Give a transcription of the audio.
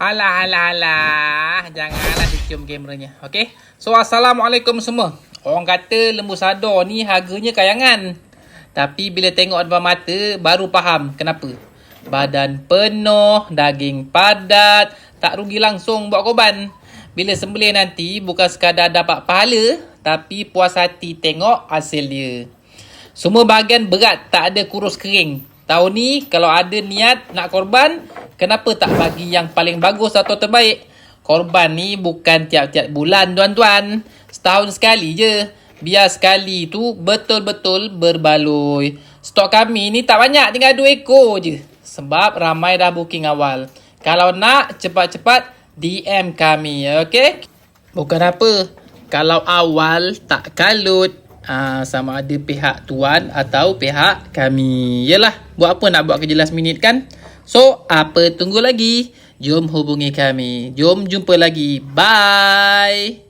Alah, alah, alah. Janganlah dicium kameranya. Okay? So, Assalamualaikum semua. Orang kata lembu sadar ni harganya kayangan. Tapi bila tengok depan mata, baru faham kenapa. Badan penuh, daging padat, tak rugi langsung buat korban. Bila sembelih nanti, bukan sekadar dapat pahala, tapi puas hati tengok hasil dia. Semua bahagian berat, tak ada kurus kering. Tahun ni, kalau ada niat nak korban, kenapa tak bagi yang paling bagus atau terbaik? Korban ni bukan tiap-tiap bulan, tuan-tuan. Setahun sekali je. Biar sekali tu betul-betul berbaloi. Stok kami ni tak banyak, tinggal 2 ekor je. Sebab ramai dah booking awal. Kalau nak, cepat-cepat DM kami, okay? Bukan apa. Kalau awal tak kalut, ah, sama ada pihak tuan atau pihak kami. Yelah, buat apa nak buat kerja last minute kan? So, apa tunggu lagi? Jom hubungi kami. Jom jumpa lagi. Bye!